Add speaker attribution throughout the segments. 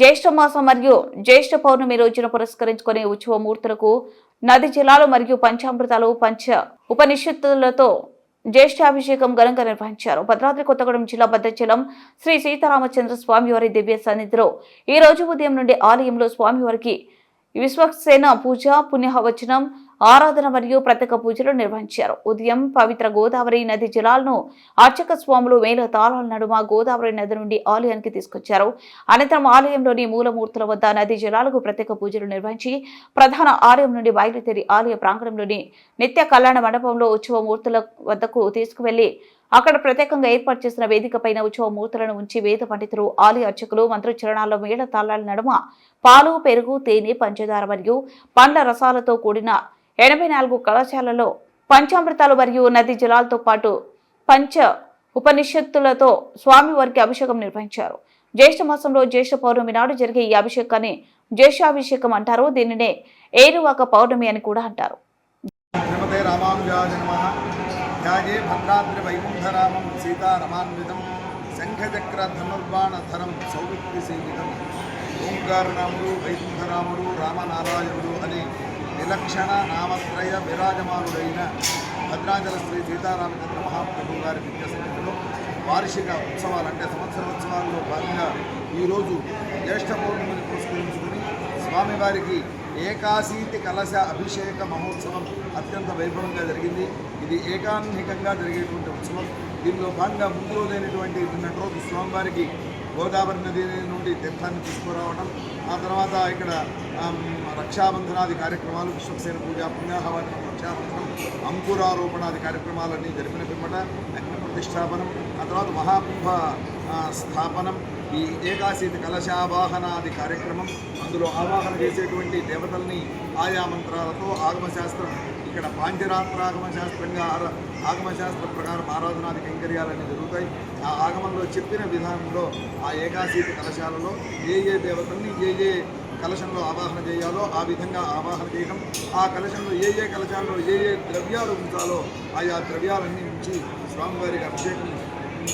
Speaker 1: జ్యేష్ఠ మాసం మరియు జ్యేష్ఠ పౌర్ణమి రోజున పురస్కరించుకునే ఉత్సవమూర్తులకు నది జలాలు మరియు పంచామృతాలు పంచ ఉపనిషత్తులతో జ్యేష్ఠాభిషేకం ఘనంగా నిర్వహించారు. భద్రాద్రి కొత్తగూడెం జిల్లా భద్రాచలం శ్రీ సీతారామచంద్ర స్వామివారి దివ్య సన్నిధిలో ఈ రోజు ఉదయం నుండి ఆలయంలో స్వామివారికి విశ్వక్సేన పూజ పుణ్యవచనం ఆరాధన మరియు ప్రత్యేక పూజలు నిర్వహించారు. ఉదయం పవిత్ర గోదావరి నది జలాలను అర్చక స్వాములు వేల తాళాల నడుమ గోదావరి నది నుండి ఆలయానికి తీసుకొచ్చారు. అనంతరం ఆలయంలోని మూలమూర్తుల వద్ద నది జలాలకు ప్రత్యేక పూజలు నిర్వహించి ప్రధాన ఆలయం నుండి బయలుదేరి ఆలయ ప్రాంగణంలోని నిత్య కళ్యాణ మండపంలో ఉత్సవ మూర్తుల వద్దకు తీసుకువెళ్ళి అక్కడ ప్రత్యేకంగా ఏర్పాటు చేసిన వేదిక పైన ఉత్సవ మూర్తులను ఉంచి వేద పండితులు ఆలయ అర్చకులు మంత్రోచ్చరణాల్లో మేళ తాళాల నడుమ పాలు పెరుగు తేనె పంచదార మరియు పండ్ల రసాలతో కూడిన ఎనభై నాలుగు కళాశాలలో పంచామృతాలు మరియు నది జలాలతో పాటు పంచ ఉపనిషత్తులతో స్వామివారికి అభిషేకం నిర్వహించారు. జ్యేష్ఠ మాసంలో జ్యేష్ఠ పౌర్ణమి నాడు జరిగే ఈ అభిషేకాన్ని జ్యేష్ఠాభిషేకం అంటారు. దీనినే ఏరువాక పౌర్ణమి అని కూడా అంటారు.
Speaker 2: ధ్యాయే భద్రాద్రి వైకుంఠరామం సీతారమాన్వితం శంఖచక్ర ధనుర్బాణధరం సౌమిత్రి సేవితం ఓంకారనాముడు వైకుంఠరాముడు రామనారాయణుడు అని విలక్షణ నామత్రయ విరాజమానుడైన భద్రాచల శ్రీ సీతారామచంద్ర మహాప్రభు గారి విద్య వార్షిక ఉత్సవాలు అంటే సంవత్సరోత్సవాల్లో భాగంగా ఈరోజు జ్యేష్ఠ పౌర్ణమిని పురస్కరించుకుని స్వామివారికి ఏకాశీతి కలశ అభిషేక మహోత్సవం అత్యంత వైభవంగా జరిగింది. ఇది ఏకాన్నికంగా జరిగేటువంటి ఉత్సవం. దీనిలో భాగంగా ముందు రోజైనటువంటి నిన్నటి రోజు స్వామివారికి గోదావరి నది నుండి తీర్థాన్ని తీసుకురావడం ఆ తర్వాత ఇక్కడ రక్షాబంధనాది కార్యక్రమాలు విశ్వసేన పూజ పుణ్యాహవనం ప్రతిష్టాపనం అంకురారోపణాది కార్యక్రమాలన్నీ జరిపిన పిమ్మట అగ్ని ప్రతిష్టాపనం ఆ తర్వాత మహాకుంభ స్థాపనం ఈ ఏకాశీతి కలశావాహనాది కార్యక్రమం అందులో ఆవాహన చేసేటువంటి దేవతల్ని ఆయా మంత్రాలతో ఆగమశాస్త్రం ఇక్కడ పాంచరాత్రాగమ శాస్త్రంగా ఆర- ఆగమశాస్త్ర ప్రకారం ఆరాధనాది కైంకర్యాలన్నీ జరుగుతాయి. ఆ ఆగమంలో చెప్పిన విధానంలో ఆ ఏకాశీతి కలశాలలో ఏ ఏ దేవతల్ని ఏ ఏ కలశంలో ఆవాహన చేయాలో ఆ విధంగా ఆవాహన చేయడం ఆ కలశంలో ఏ ఏ కలశాల్లో ఏ ఏ ద్రవ్యాలు ఉంచాలో ఆయా ద్రవ్యాలన్నీ ఉంచి స్వామివారికి అభిషేకం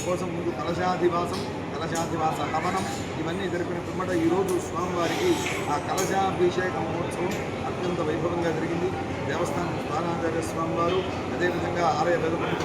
Speaker 2: కోసం ముందు కలశాధివాసం కలశాధివాస హవనం ఇవన్నీ జరిపిన పిమ్మట ఈరోజు స్వామివారికి ఆ కలశాభిషేక మహోత్సవం అత్యంత వైభవంగా జరిగింది. దేవస్థానం స్థానాచార్య స్వామివారు అదేవిధంగా ఆలయ వేద కూడా